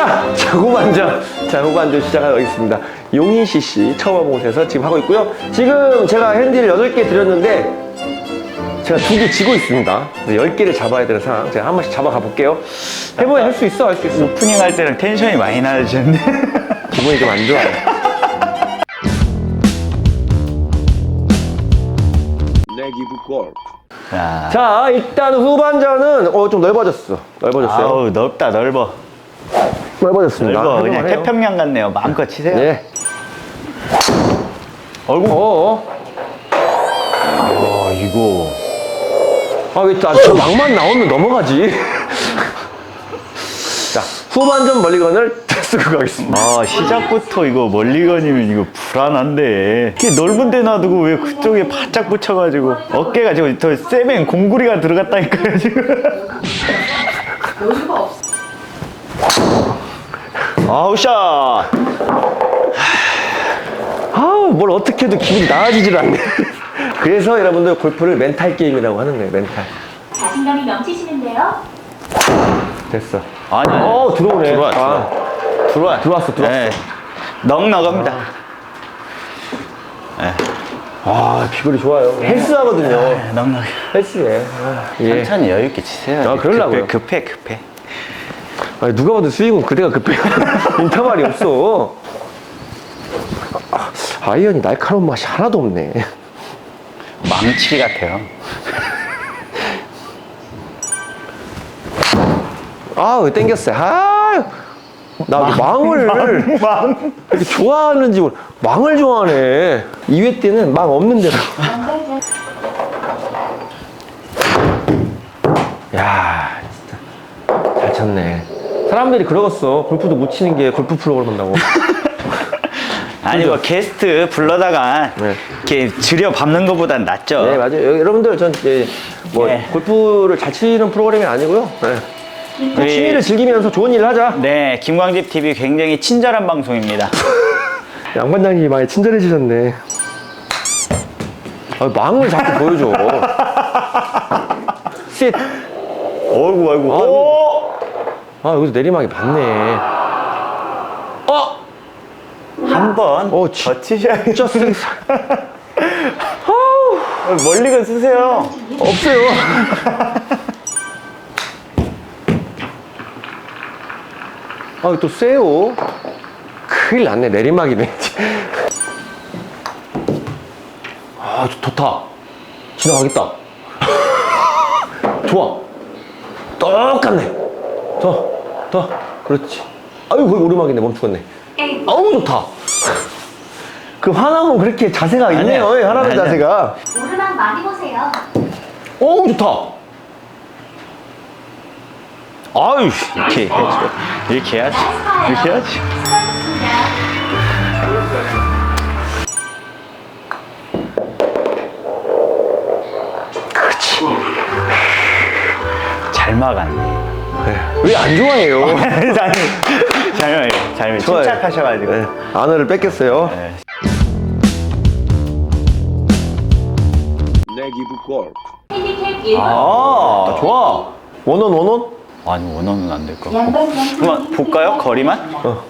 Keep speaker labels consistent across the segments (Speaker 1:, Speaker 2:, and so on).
Speaker 1: 자, 자, 후반전. 자, 후반전 시작하겠습니다. 용인 CC 처음 와본 곳에서 지금 하고 있고요. 지금 제가 핸디를 8개 드렸는데, 제가 두 개 지고 있습니다. 10개를 잡아야 되는 상황. 제가 한 번씩 잡아가 볼게요. 해보야 할 수 있어, 할 수 있어.
Speaker 2: 오프닝 할 때랑 텐션이 많이 낮으셨네.
Speaker 1: 기분이 좀 안 좋아요.
Speaker 3: 내기부 골프
Speaker 2: 자,
Speaker 1: 자, 일단 후반전은 어, 좀 넓어졌어. 넓어졌어요.
Speaker 2: 아우 넓다 넓어.
Speaker 1: 넓어졌습니다.
Speaker 2: 넓어. 그냥
Speaker 1: 해볼만해요.
Speaker 2: 태평양 같네요. 마음껏 치세요.
Speaker 1: 네.
Speaker 2: 얼굴.
Speaker 1: 어.
Speaker 2: 아 이거.
Speaker 1: 아, 왜 저, 저 막만 나오면 넘어가지? 자, 후반전 멀리건을 쓰고 가겠습니다.
Speaker 2: 아 시작부터 이거 멀리건이면 이거 불안한데 이렇게 넓은 데 놔두고 왜 그쪽에 바짝 붙여가지고 어깨가 지금 더 세면 공구리가 들어갔다니까요 지금 아우 샷
Speaker 1: 아우, 뭘 어떻게 해도 기분이 나아지질 않네. 그래서 여러분들 골프를 멘탈 게임이라고 하는 거예요, 멘탈.
Speaker 4: 자신감이 넘치시는데요?
Speaker 1: 됐어.
Speaker 2: 아니
Speaker 1: 어, 들어오네.
Speaker 2: 들어왔어
Speaker 1: 아,
Speaker 2: 들어와
Speaker 1: 들어왔어, 들어왔어.
Speaker 2: 네. 넉넉합니다
Speaker 1: 아, 비거리 좋아요. 헬스 하거든요.
Speaker 2: 네, 넉넉해
Speaker 1: 헬스에. 아, 예.
Speaker 2: 천천히 여유 있게 치세요
Speaker 1: 아, 그러려고요.
Speaker 2: 급해 급해, 급해.
Speaker 1: 아니, 누가 봐도 스윙은 그대가 급해. 인터벌이 없어. 아, 아이언이 날카로운 맛이 하나도 없네.
Speaker 2: 망치 같아요
Speaker 1: 아, 왜 땡겼어요? 아, 나 망을
Speaker 2: 망
Speaker 1: 이렇게 좋아하는지 모르. 망을 좋아하네. 2회 때는 망 없는 대로. 야, 진짜 잘 쳤네. 사람들이 그러겠어. 골프도 못 치는 게 골프 프로그램 한다고.
Speaker 2: 아니 뭐 게스트 불러다가
Speaker 1: 네.
Speaker 2: 이렇게 들여 밟는 것보단 낫죠.
Speaker 1: 네, 맞아요. 여러분들 전 이제 뭐
Speaker 2: 네.
Speaker 1: 골프를 잘 치는 프로그램이 아니고요. 네.
Speaker 2: 우리-
Speaker 1: 취미를 즐기면서 좋은 일을 하자.
Speaker 2: 네, 김광집 TV 굉장히 친절한 방송입니다.
Speaker 1: 양반장님이 많이 친절해지셨네. 아, 망을 자꾸 보여줘. 쉿.
Speaker 2: 어이구, 어이구.
Speaker 1: 아, 여기서 내리막이 많네. 어!
Speaker 2: 한번
Speaker 1: 어,
Speaker 2: 더
Speaker 1: 지-
Speaker 2: 치셔야죠.
Speaker 1: 진짜 쓰
Speaker 2: 멀리건 쓰세요.
Speaker 1: 없어요. 아, 또 세요. 큰일 났네. 내리막이네. 아, 좋- 좋다. 지나가겠다. 좋아. 똑같네. 더, 더. 그렇지. 아유, 거기 오르막이네. 멈추겠네. 아우, 좋다. 그 화나면 그렇게 자세가 있네요.
Speaker 2: 아니야.
Speaker 1: 예, 화나는
Speaker 2: 아니야.
Speaker 1: 자세가.
Speaker 4: 오르막 많이 보세요.
Speaker 1: 어우 좋다.
Speaker 2: 아유, 이렇게 해야죠. 이렇게 해야지. 이렇게 해야지.
Speaker 4: 수고하셨습니다.
Speaker 1: 그렇지.
Speaker 2: 잘 막았네.
Speaker 1: 왜 안 좋아해요?
Speaker 2: 잘, 잘, 잘,
Speaker 1: 좋아요.
Speaker 2: 침착하셔가지고.
Speaker 1: 네, 안어를 뺏겼어요.
Speaker 2: 네.
Speaker 3: 내기부 골프
Speaker 4: 핸디캡 1번.
Speaker 2: 아,
Speaker 1: 좋아. 원원 원원?
Speaker 2: 아니, 원원은 안될 것 같고.
Speaker 4: 양반
Speaker 2: 한번 볼까요? 거리만?
Speaker 1: 어.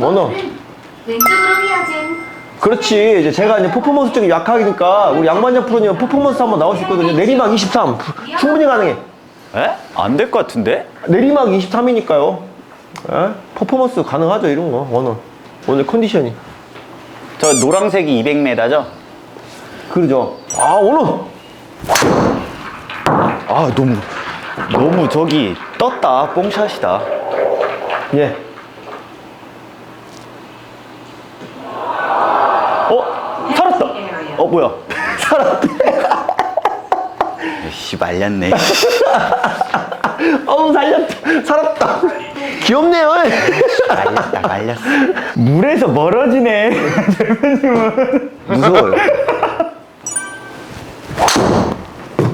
Speaker 1: 원원.
Speaker 4: 왼쪽으로 휘어진
Speaker 1: 그렇지. 이제 제가 이제 퍼포먼스 쪽이 약하니까 우리 양반장 프로님 퍼포먼스 한번 나올 수 있거든요. 내리막 23. 충분히 가능해.
Speaker 2: 에? 안 될 것 같은데?
Speaker 1: 내리막 23이니까요. 퍼포먼스 가능하죠, 이런 거. 원원. 오늘 컨디션이.
Speaker 2: 저 노란색이 200m죠?
Speaker 1: 그러죠. 아, 원원.
Speaker 2: 아, 너무, 너무 저기 떴다. 뽕샷이다.
Speaker 1: 예.
Speaker 2: 어? 살았다. 어, 뭐야?
Speaker 1: 살았대.
Speaker 2: 씨, 말렸네.
Speaker 1: 어우, 살렸다. 살았다. 귀엽네요.
Speaker 2: 말렸다, 말렸어. 물에서 멀어지네. 대표님은.
Speaker 1: 무서워요.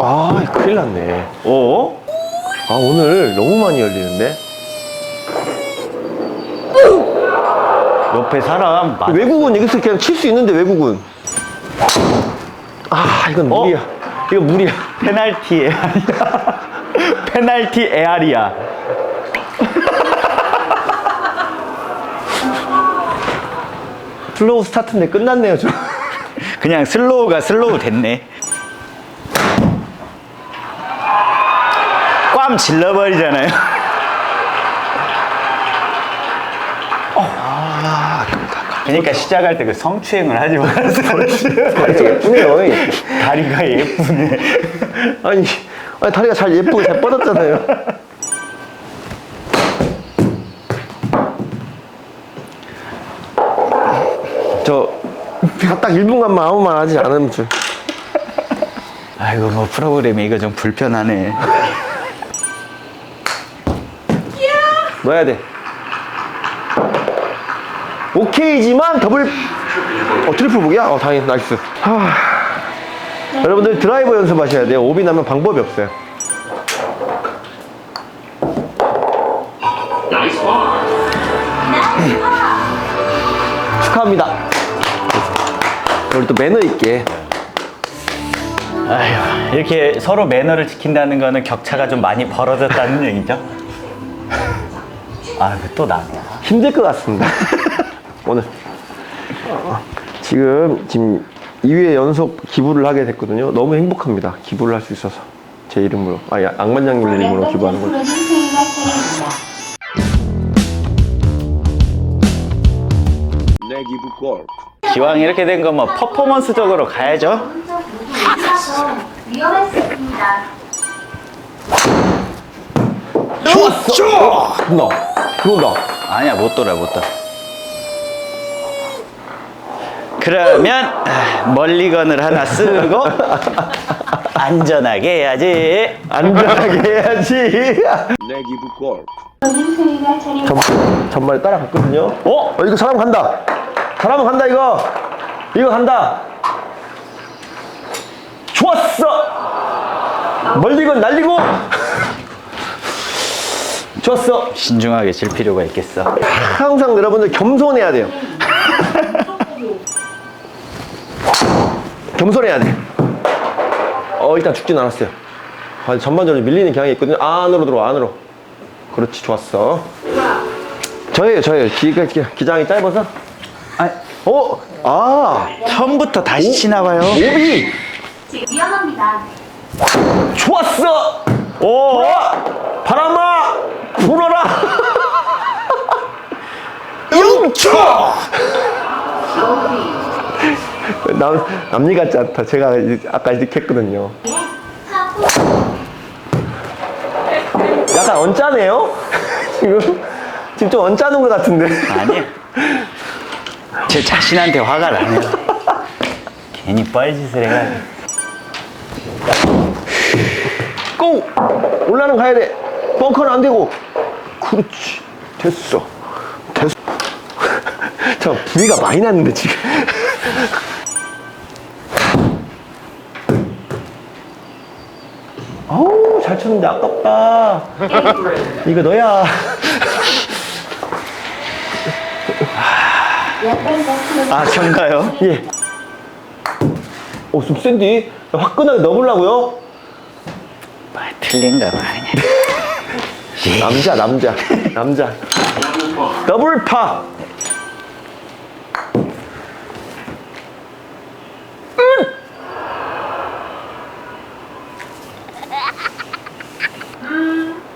Speaker 1: 아, 큰일 났네.
Speaker 2: 어?
Speaker 1: 아, 오늘 너무 많이 열리는데?
Speaker 2: 옆에 사람 많
Speaker 1: 외국은 여기서 그냥 칠 수 있는데, 외국은. 아, 이건
Speaker 2: 어?
Speaker 1: 무리야. 이거 무리야.
Speaker 2: 페널티 에알이야. 페널티 에알이야.
Speaker 1: 슬로우 스타트인데 끝났네요, 저.
Speaker 2: 그냥 슬로우가 슬로우 됐네. 꽝 질러버리잖아요. 그러니까 시작할 때 그 성추행을 하지 말았어요.
Speaker 1: 예쁘네요.
Speaker 2: 다리가 예쁘네.
Speaker 1: 아니, 아니, 다리가 잘 예쁘게 잘 뻗었잖아요. 저, 딱 1분간만 아무 말 하지 않으면 좀.
Speaker 2: 아이고 뭐 프로그램이 이거 좀 불편하네.
Speaker 1: 넣어야 돼. 오케이지만 더블, 어, 트리플 복이야? 어, 다행히, 나이스. 하... 여러분들 드라이버 연습하셔야 돼요. 오비 나면 방법이 없어요. 축하합니다. 우리 또 매너 있게.
Speaker 2: 아휴 이렇게 서로 매너를 지킨다는 거는 격차가 좀 많이 벌어졌다는 얘기죠. 아 또 나네.
Speaker 1: 힘들 것 같습니다. 오늘 어, 지금 지금 2회 연속 기부를 하게 됐거든요. 너무 행복합니다. 기부를 할 수 있어서 제 이름으로 아 악만장님 이름으로 기부하는 걸.
Speaker 3: 내 기부 골프
Speaker 2: 기왕 이렇게 된거뭐 퍼포먼스적으로 가야죠.
Speaker 4: 있습니다.
Speaker 1: 좋았어. 너 들어온다.
Speaker 2: 아니야 못 돌아 못 돌아. 그러면 아, 멀리건을 하나 쓰고 안전하게 해야지.
Speaker 1: 안전하게 해야지.
Speaker 3: 내 기부 골프
Speaker 1: 전, 전말에 따라갔거든요.
Speaker 2: 어?
Speaker 1: 어 이거 사람 간다. 사람 간다 이거. 이거 간다. 좋았어. 멀리건 날리고. 좋았어.
Speaker 2: 신중하게 질 필요가 있겠어.
Speaker 1: 항상 여러분들 겸손해야 돼요. 겸손해야 돼. 어, 일단 죽진 않았어요. 아, 전반적으로 밀리는 경향이 있거든요. 안으로 들어와, 안으로. 그렇지, 좋았어. 저예요, 저예요. 기가, 기, 기장이 짧아서.
Speaker 2: 아,
Speaker 1: 어, 아,
Speaker 2: 처음부터 다시 치나 봐요.
Speaker 1: 오비!
Speaker 4: 지금 위험합니다.
Speaker 1: 좋았어!
Speaker 2: 오!
Speaker 1: 바람아! 불어라!
Speaker 2: 6초!
Speaker 1: 남, 남일 같지 않다. 제가 아까 이렇게 했거든요. 약간 언짢네요? 지금? 지금 좀 언짢은 것 같은데.
Speaker 2: 아니야. 제 자신한테 화가 나네요. 괜히 뻘짓을 해가지고.
Speaker 1: 고! 올라는 가야 돼. 벙커는 안 되고. 그렇지. 됐어. 됐어. 저 부위가 많이 났는데, 지금. 어우, 잘 쳤는데 아깝다. 이거 너야.
Speaker 2: 아, 전가요?
Speaker 1: 예. 어, 좀 센디? 화끈하게 넣어보려고요?
Speaker 2: 말 틀린가 봐. 그냥.
Speaker 1: 남자, 남자, 남자. 더블 파.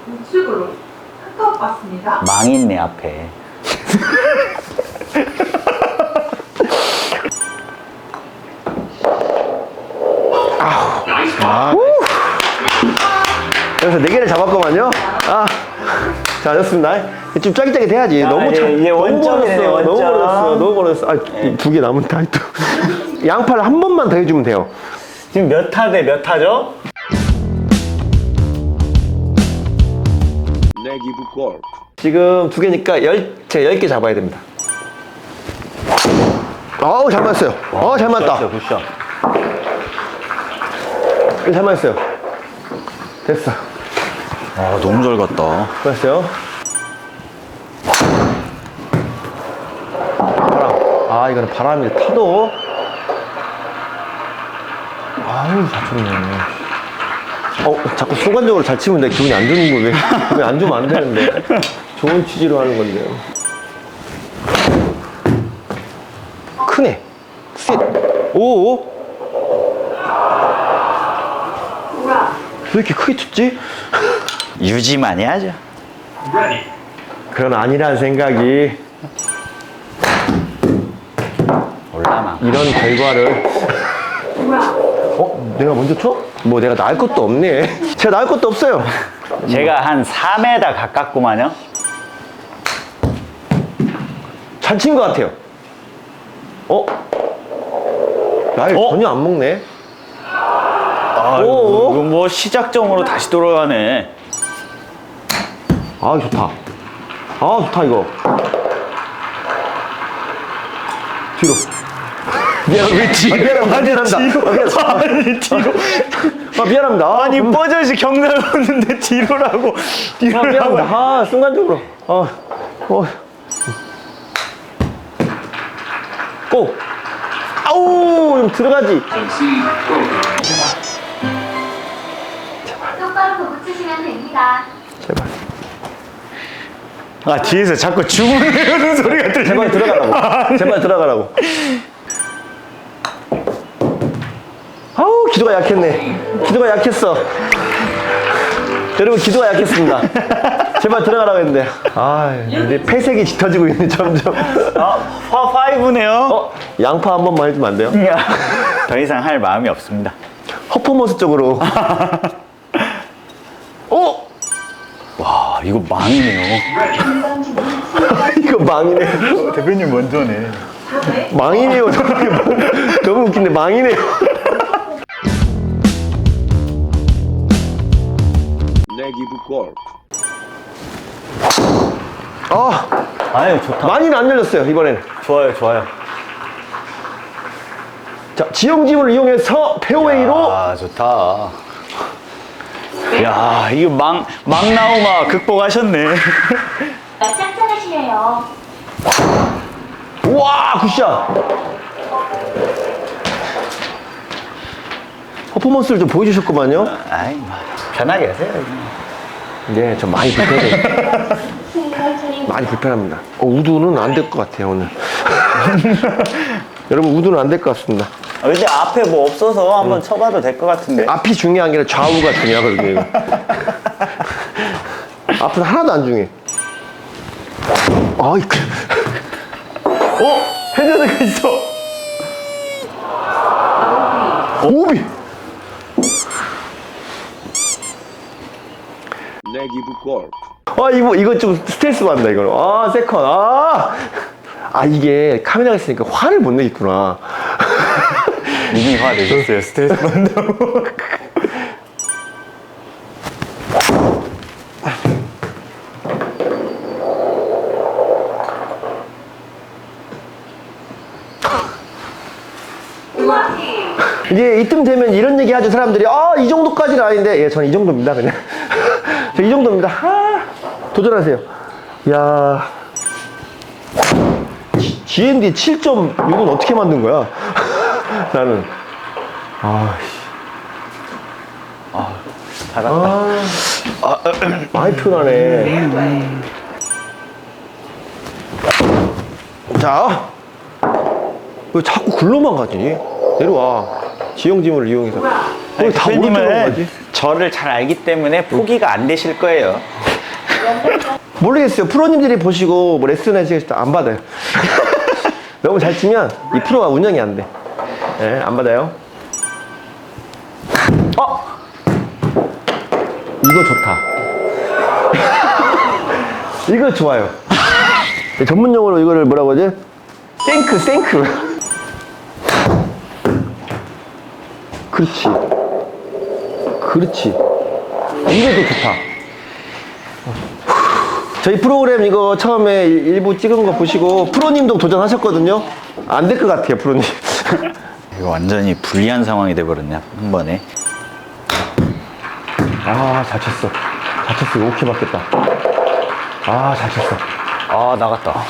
Speaker 5: 우측으로 한컵 봤습니다.
Speaker 2: 망했네, 앞에.
Speaker 1: 여기서 네 개를 잡았구만요. 아, 잘했습니다. 좀 짜깃짜깃 해야지.
Speaker 2: 야,
Speaker 1: 너무 참,
Speaker 2: 이제
Speaker 1: 너무
Speaker 2: 원점이네.
Speaker 1: 너무. 멀었어. 너무 멀었어. 아, 두 개 남은다. 또. 양팔을 한 번만 더 해주면 돼요.
Speaker 2: 지금 몇 타 대 몇 타죠?
Speaker 3: 내 기부 골프
Speaker 1: 지금 두 개니까 열, 제가 열개 잡아야 됩니다. 어우, 잘 맞았어요. 어, 잘 맞았다.
Speaker 2: 굿샷.
Speaker 1: 잘 맞았어요. 됐어.
Speaker 2: 아, 너무 잘 갔다.
Speaker 1: 됐어요. 바람. 아, 이거는 바람이 타도. 아유, 잘 쳤네. 어, 자꾸 순간적으로 잘 치면 내 기분이 안 좋은 거왜 안 좋으면 안 되는데. 좋은 취지로 하는 건데요. 오. 왜 이렇게 크게 쳤지?
Speaker 2: 유지 많이 하죠.
Speaker 1: 그건 아니란 생각이
Speaker 2: 올라마.
Speaker 1: 이런 결과를 어? 내가 먼저 쳐? 뭐 내가 나을 것도 없네 제가 나을 것도 없어요
Speaker 2: 제가 한 4m 가깝구만요.
Speaker 1: 잘 친 것 같아요 어? 날
Speaker 2: 어?
Speaker 1: 전혀 안 먹네
Speaker 2: 아,
Speaker 1: 오.
Speaker 2: 이거 뭐 시작점으로 다시 돌아가네.
Speaker 1: 아 좋다 아 좋다 이거 뒤로 미안 왜 뒤로 아, 미안합니다 미안합니다 아,
Speaker 2: 아니 뒤로.
Speaker 1: 아, 미안합니다 아,
Speaker 2: 아니
Speaker 1: 음,
Speaker 2: 버젓이 경날 오는데 뒤로라고.
Speaker 1: 아,
Speaker 2: 뒤로라고.
Speaker 1: 미안합니다 아 순간적으로 아, 어. 좀 들어가지.
Speaker 4: 똑바로 보고 치시면 됩니다.
Speaker 1: 제발.
Speaker 2: 아 뒤에서 자꾸 주문하는 소리가 들리네.
Speaker 1: 제발 들어가라고. 제발 들어가라고. 아우 기도가 약했네. 기도가 약했어. 여러분 기도가 약했습니다 제발 들어가라고 했는데 아 이제 폐색이 짙어지고 있네 점점
Speaker 2: 아, 파 5네요.
Speaker 1: 어 양파 한 번만 해주면 안 돼요?
Speaker 2: 더 이상 할 마음이 없습니다.
Speaker 1: 허퍼머스 쪽으로 어?
Speaker 2: 와 이거 망이네요.
Speaker 1: 이거 망이네
Speaker 2: 대표님 먼저네.
Speaker 1: 망이네요 너무, 너무 웃긴데 망이네요
Speaker 3: Negibu Corp.
Speaker 1: 아
Speaker 2: 아유 좋다.
Speaker 1: 많이는 안 열렸어요 이번엔
Speaker 2: 좋아요 좋아요.
Speaker 1: 자 지형짐을 이용해서 페어웨이로
Speaker 2: 아 좋다. 야 이거 망 망나우마 극복하셨네.
Speaker 4: 짱짱하시네요.
Speaker 1: 우와 굿샷 퍼포먼스를 좀 보여주셨구만요
Speaker 2: 아이 뭐, 편하게 하세요.
Speaker 1: 네, 좀 많이 불편해요. 많이 불편합니다. 어, 우두는 안 될 것 같아요, 오늘. 여러분, 우두는 안 될 것 같습니다.
Speaker 2: 아, 근데 앞에 뭐 없어서 한번 쳐봐도 될 것 같은데.
Speaker 1: 앞이 중요한 게 아니라 좌우가 중요하거든요, 이거. 앞은 하나도 안 중요해. 아이, 그. 어? 해저드가 있어. 오비!
Speaker 3: Negibu Corp.
Speaker 1: 아, 이거, 이거 좀 스트레스 받는다, 이거는. 아, 세컨. 아! 아, 이게 카메라가 있으니까 화를 못 내겠구나.
Speaker 2: 이미 화 내셨어요 스트레스 받는다고.
Speaker 1: 이게 이쯤 되면 이런 얘기 하죠 사람들이 아 이 정도까지는 아닌데 예 저는 이 정도입니다 그냥 저이 정도입니다. 아, 도전하세요. 야. GND 7.6은 어떻게 만든 거야? 나는. 아,
Speaker 2: 잘한다.
Speaker 1: 아 많이 편하네. 자. 왜 자꾸 글로만 가지? 내려와. 지형지물을 이용해서. 왜다 오른쪽으로 가지
Speaker 2: 저를 잘 알기 때문에 포기가 안 되실 거예요.
Speaker 1: 모르겠어요. 프로님들이 보시고 뭐 레슨 하시겠을 때안 받아요. 너무 잘 치면 이 프로가 운영이 안 돼. 예, 안 받아요. 어? 이거 좋다. 이거 좋아요. 전문 용어로 이거를 뭐라고 하지? 생크, 생크. 그렇지. 그렇지. 이것도 좋다. 저희 프로그램 이거 처음에 일- 일부 찍은 거 보시고 프로님도 도전하셨거든요. 안 될 것 같아요, 프로님.
Speaker 2: 이거 완전히 불리한 상황이 돼버렸네 한 번에.
Speaker 1: 아, 잘 쳤어. 잘 쳤어. 오케이 맞겠다. 아, 잘 쳤어.
Speaker 2: 아 나갔다.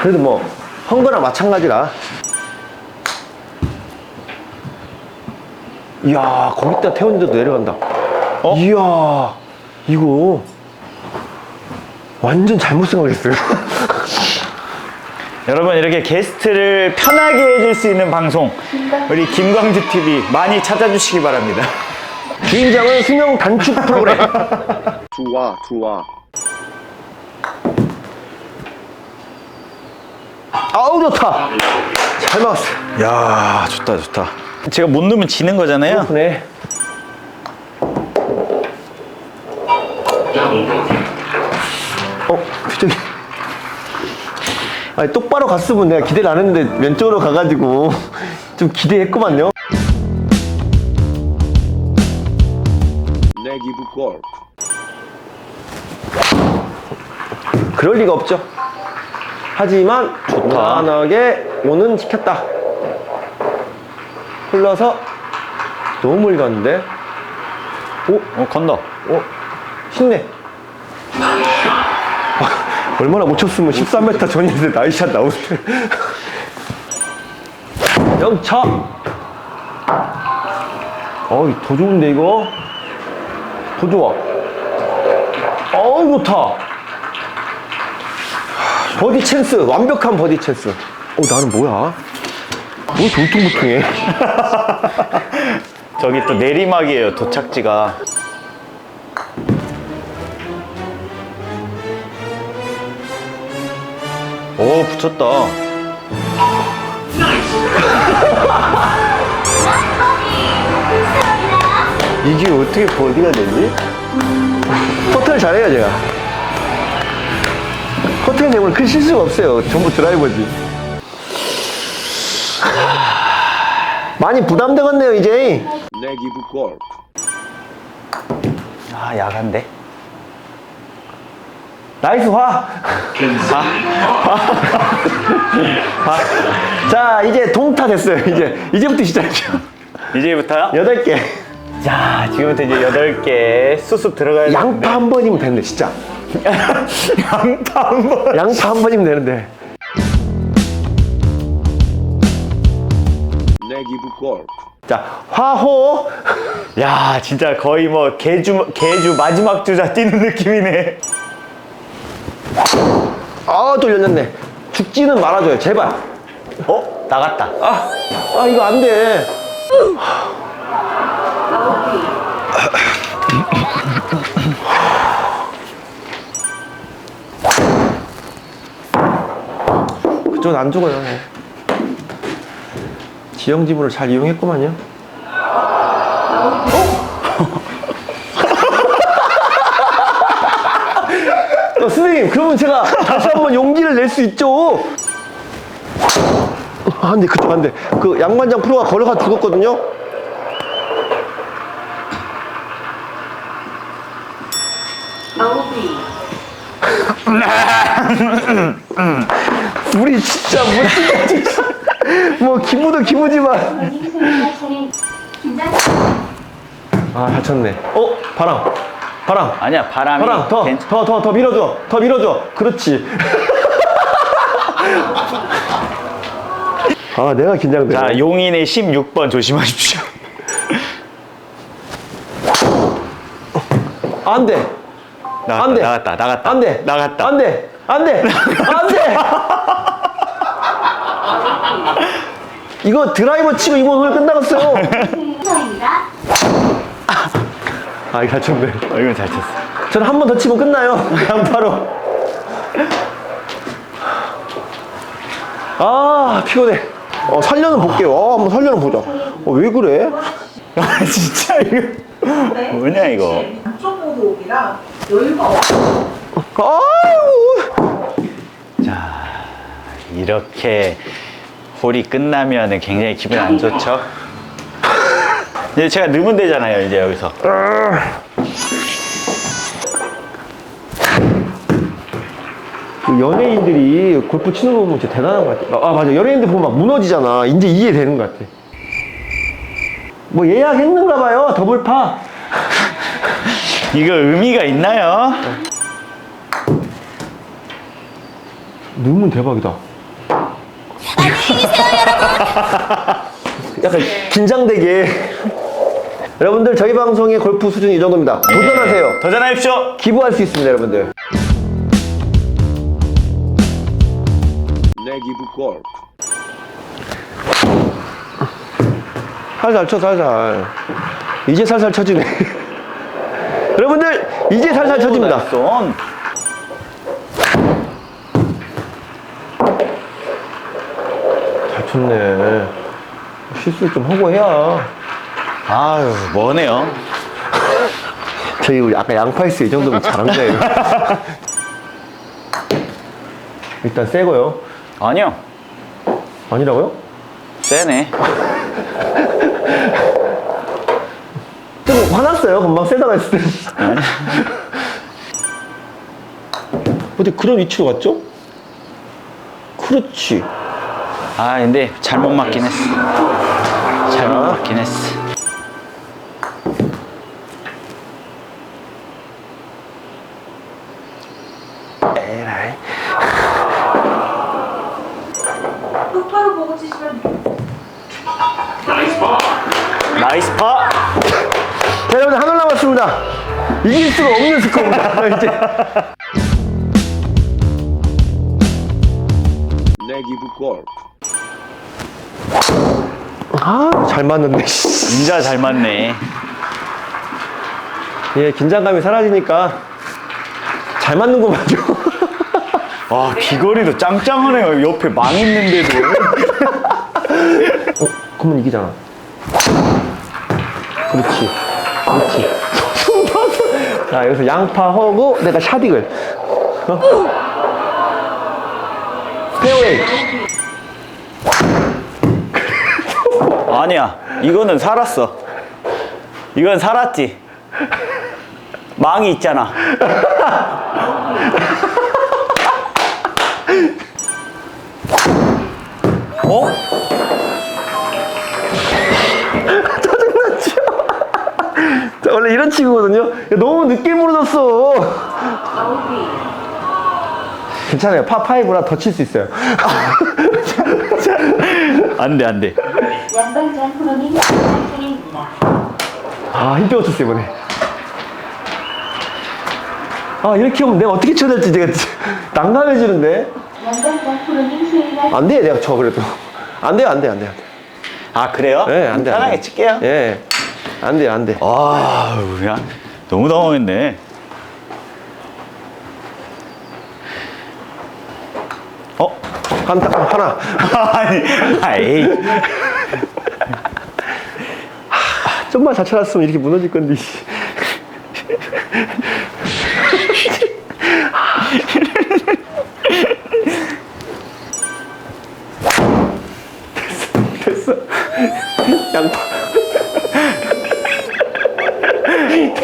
Speaker 1: 그래도 뭐, 한 거랑 마찬가지라. 이야, 거기다 태웠는데도 내려간다.
Speaker 2: 어?
Speaker 1: 이야, 이거 완전 잘못 생각했어요.
Speaker 2: 여러분 이렇게 게스트를 편하게 해줄 수 있는 방송 우리 김광주 TV 많이 찾아주시기 바랍니다.
Speaker 1: 주인장은 수명 단축 프로그램.
Speaker 3: 좋아, 좋아.
Speaker 1: 아우 좋다. 잘 막았어.
Speaker 2: 야 좋다 좋다. 제가 못 넣으면 지는 거잖아요.
Speaker 1: 네. 어, 저기. 아니, 똑바로 갔으면 내가 기대를 안 했는데 왼쪽으로 가가지고 좀 기대했구만요.
Speaker 3: 내기부 골프.
Speaker 1: 그럴 리가 없죠. 하지만 무난하게 오는 지켰다. 흘러서 너무 멀리 갔는데. 오,
Speaker 2: 어 건너.
Speaker 1: 어, 쉽네. 아, 얼마나 못 쳤으면 13m 전인데 나이샷 나오네. 영차. 어이, 더 좋은데, 이거? 더 좋아. 어우, 좋다. 버디 찬스, 완벽한 버디 찬스. 어, 나는 뭐야? 뭐 울퉁불퉁해.
Speaker 2: 저기 또 내리막이에요 도착지가. 오 붙였다.
Speaker 1: 이게 어떻게 버디가 되지? 퍼터를 잘해요, 제가. 퍼팅 내면 큰 실수가 없어요. 전부 드라이버지. 많이 부담되겠네요, 이제.
Speaker 3: 내기부 골프.
Speaker 2: 아 야간데.
Speaker 1: 나이스 화. 자, 이제 동타 됐어요. 이제 이제부터 시작이죠.
Speaker 2: 이제부터요?
Speaker 1: 여덟 개.
Speaker 2: 자 지금부터 이제 여덟 개 수습 들어가야
Speaker 1: 양파 한 번이면 되는데, 진짜.
Speaker 2: 양파 한 번.
Speaker 1: 양파 한 번이면 되는데.
Speaker 3: 내기부 골프.
Speaker 1: 자, 화호.
Speaker 2: 야 진짜 거의 뭐 개주 개주 마지막 주자 뛰는 느낌이네.
Speaker 1: 아, 또 열렸네. 죽지는 말아줘요, 제발.
Speaker 2: 어 나갔다.
Speaker 1: 아, 아 이거 안 돼. 그쪽은 안 죽어요. 네. 지형 지문을 잘 이용했구만요. 어? 어, 선생님, 그러면 제가 다시 한번 용기를 낼 수 있죠. 아, 안 돼, 그쪽 안 돼. 그 양반장 프로가 걸어가 죽었거든요. 우리 진짜 진짜. 뭐, 기부도 기부지만. 아, 다쳤네. 어, 바람. 바람.
Speaker 2: 아니야 바람이
Speaker 1: 바람, 더,
Speaker 2: 괜찮-
Speaker 1: 더, 더, 더 밀어줘. 더 밀어줘. 그렇지. 아, 내가 긴장돼.
Speaker 2: 자 용인의 16번 조심하십시오.
Speaker 1: 안 돼.
Speaker 2: 나갔다
Speaker 1: 안 돼.
Speaker 2: 나갔다 나갔다
Speaker 1: 안 돼.
Speaker 2: 나갔다.
Speaker 1: 안 돼. 안 돼. 안 돼. 이거 드라이버 치고 이번 오늘 끝나갔어요.
Speaker 4: 감사합니다.
Speaker 1: 아, 이거 다쳤네.
Speaker 2: 어, 이건 잘 쳤어.
Speaker 1: 저는 한 번 더 치면 끝나요. 양파로. 아, 피곤해. 어, 살려는 볼게요. 어, 한번 살려는 보자. 어, 왜 그래?
Speaker 2: 아 진짜 이거 뭐냐 이거.
Speaker 5: 양쪽 모두 오기라 여유가 없어.
Speaker 1: 아유.
Speaker 2: 이렇게 홀이 끝나면 굉장히 기분 안 좋죠. 이제 제가 넣으면 되잖아요 이제 여기서.
Speaker 1: 그 연예인들이 골프 치는 거 보면 진짜 대단한 것 같아. 아, 맞아. 연예인들 보면 막 무너지잖아. 이제 이해되는 것 같아. 뭐 예약했는가 봐요. 더블파.
Speaker 2: 이거 의미가 있나요?
Speaker 1: 넣으면 대박이다. 약간 긴장되게. 여러분들 저희 방송의 골프 수준이 이 정도입니다. 도전하세요.
Speaker 2: 도전하십시오.
Speaker 1: 기부할 수 있습니다, 여러분들.
Speaker 3: 내 기부 Negibu Golf.
Speaker 1: 살살 쳐, 살살. 이제 살살 쳐지네. 여러분들, 이제 살살 쳐집니다.
Speaker 2: 손.
Speaker 1: 잘 쳤네. 실수 좀 하고 해야.
Speaker 2: 아유, 뭐네요.
Speaker 1: 저희 우리 아까 양파이스 이 정도면 잘한 거예요. 일단 새 거요.
Speaker 2: 아니요.
Speaker 1: 아니라고요?
Speaker 2: 세네.
Speaker 1: 좀 화났어요. 금방 세다가 했을 때. 어디 그런 위치로 갔죠? 그렇지.
Speaker 2: 아, 근데 잘못 맞긴 했어. 잘못 맞긴 했어.
Speaker 1: 에라이.
Speaker 5: 똑바로 보고 치시면
Speaker 2: 나이스 파!
Speaker 1: 자, 여러분 한 올 남았습니다. 이길 수가 없는 스코어입니다. 이제. 아, 잘 맞는데. 씨.
Speaker 2: 진짜 잘 맞네.
Speaker 1: 예, 긴장감이 사라지니까 잘 맞는 거 맞죠?
Speaker 2: 와, 비거리도 짱짱하네요. 옆에 망 있는데도.
Speaker 1: 어, 그러면 이기잖아. 그렇지. 그렇지. 자, 여기서 양파하고 내가 샤딕을. 어? 페어웨이.
Speaker 2: 아니야. 이거는 살았어. 이건 살았지. 망이 있잖아. 어?
Speaker 1: 자, 원래 이런 친구거든요. 야, 너무 늦게 무너졌어. 괜찮아요. 파5라 더 칠 수 있어요.
Speaker 2: 안 돼, 안 돼.
Speaker 4: 차례입니다.
Speaker 1: 아, 힘 빼고 쳤어, 이번에. 아, 이렇게 하면 내가 어떻게 쳐야 될지 내가 난감해지는데. 안 돼, 내가 쳐, 그래도. 안 돼요, 안 돼, 안 돼, 안 돼.
Speaker 2: 아, 그래요?
Speaker 1: 예, 안 돼. 안
Speaker 2: 편하게
Speaker 1: 돼.
Speaker 2: 칠게요.
Speaker 1: 예. 안 돼, 안 돼.
Speaker 2: 아, 야, 너무 당황했네.
Speaker 1: 한, 하나.
Speaker 2: 아니, 아, 에이.
Speaker 1: 좀만 잘 쳐놨으면 이렇게 무너질 건데. 씨. 됐어. 됐어. 양파.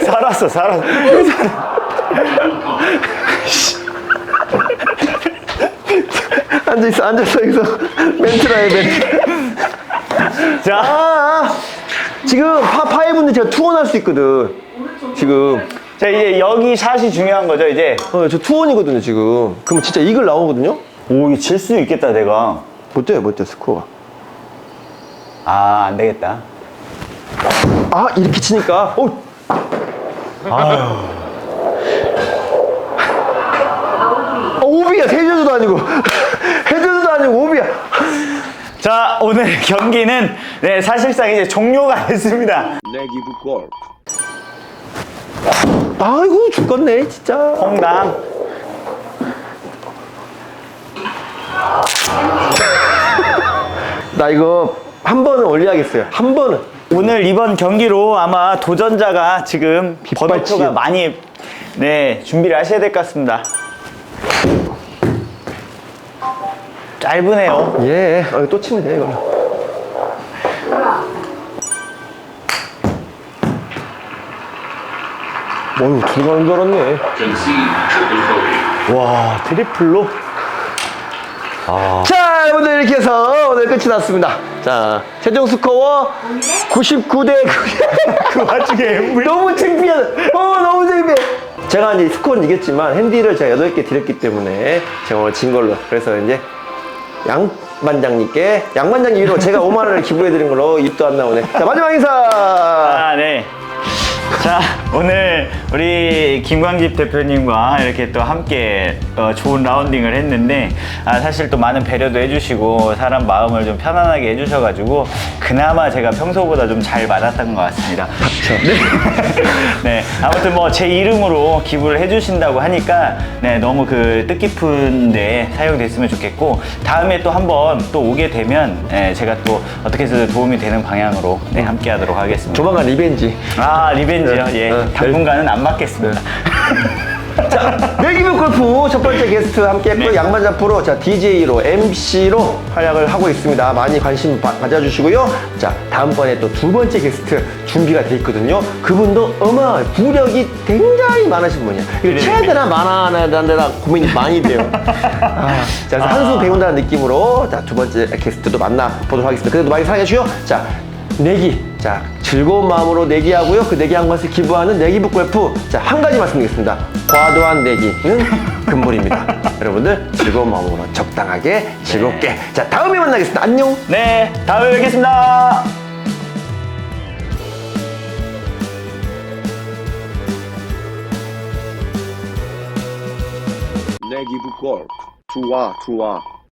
Speaker 2: 살았어, 살았어.
Speaker 1: 앉아있어, 앉아서 여기서 멘트라 해, 멘트.
Speaker 2: 자,
Speaker 1: 아, 아. 지금 파5인데 제가 투원 할 수 있거든. 지금.
Speaker 2: 자, 이제 여기 샷이 중요한 거죠, 이제.
Speaker 1: 어, 저 투원이거든요, 지금. 그럼 진짜 이글 나오거든요?
Speaker 2: 오, 이거 질수 있겠다, 내가.
Speaker 1: 못 돼요, 못 돼, 스코어가.
Speaker 2: 아, 안 되겠다.
Speaker 1: 아, 이렇게 치니까. 어, 아, 오비야, 세저드도 아니고. 오비야.
Speaker 2: 자, 오늘 경기는 네, 사실상 이제 종료가 됐습니다.
Speaker 3: Negibu Golf.
Speaker 1: 아이고, 죽겠네, 진짜.
Speaker 2: 홍당.
Speaker 1: 나 이거 한 번은 올려야겠어요. 한 번은.
Speaker 2: 오늘 이번 경기로 아마 도전자가 지금. 번호표가 많이 네 준비를 하셔야 될 것 같습니다. 짧으네요.
Speaker 1: 예, 어, 또 치면 돼, 이거는. 어휴, 들어가는 줄 알았네.
Speaker 2: 와 트리플로
Speaker 1: 자, 여러분들 이렇게 해서 오늘 끝이 났습니다. 자, 최종 스코어 99대 9.
Speaker 2: 그 와중에 물
Speaker 1: 너무 창피하다. 어, 너무 창피해. 제가 이제 스코어는 이겼지만 핸디를 제가 8개 드렸기 때문에 제가 오늘 진 걸로. 그래서 이제 양 반장님께 양 반장님 위로 제가 5만 원을 기부해 드린 걸로 입도 안 나오네. 자, 마지막 인사.
Speaker 2: 아, 네. 자, 오늘 우리 김광집 대표님과 이렇게 또 함께 어, 좋은 라운딩을 했는데 아, 사실 또 많은 배려도 해주시고 사람 마음을 좀 편안하게 해주셔가지고 그나마 제가 평소보다 좀 잘 맞았던 것 같습니다. 네. 네. 아무튼 뭐 제 이름으로 기부를 해주신다고 하니까 네, 너무 그 뜻깊은데 사용됐으면 좋겠고 다음에 또 한번 또 오게 되면 네, 제가 또 어떻게 해서 도움이 되는 방향으로 네, 함께하도록 하겠습니다.
Speaker 1: 조만간 리벤지.
Speaker 2: 아 리벤지 요?
Speaker 1: 네.
Speaker 2: 예.
Speaker 1: 네.
Speaker 2: 당분간은 안 맞겠습니다.
Speaker 1: 자, 내기부 골프 첫 번째 게스트 함께 했고요.
Speaker 2: 네.
Speaker 1: 양반자프로 자, DJ로, MC로 활약을 하고 있습니다. 많이 관심 바- 가져주시고요. 자, 다음번에 또 두 번째 게스트 준비가 돼 있거든요. 그분도 어마 부력이 굉장히 많으신 분이에요. 이거
Speaker 2: 네.
Speaker 1: 쳐야 되나 말아야 되나 고민이 많이 돼요. 아, 자, 그래서 한수 배운다는 느낌으로 자, 두 번째 게스트도 만나 보도록 하겠습니다. 그래도 많이 사랑해 주시요. 자, 내기. 자, 즐거운 마음으로 내기하고요. 그 내기한 것을 기부하는 내기부 골프. 자, 한 가지 말씀드리겠습니다. 과도한 내기는 금물입니다. 여러분들 즐거운 마음으로 적당하게 즐겁게. 자, 다음에 만나겠습니다. 안녕.
Speaker 2: 네, 다음에 뵙겠습니다.
Speaker 3: 내기부 골프. 좋아, 좋아.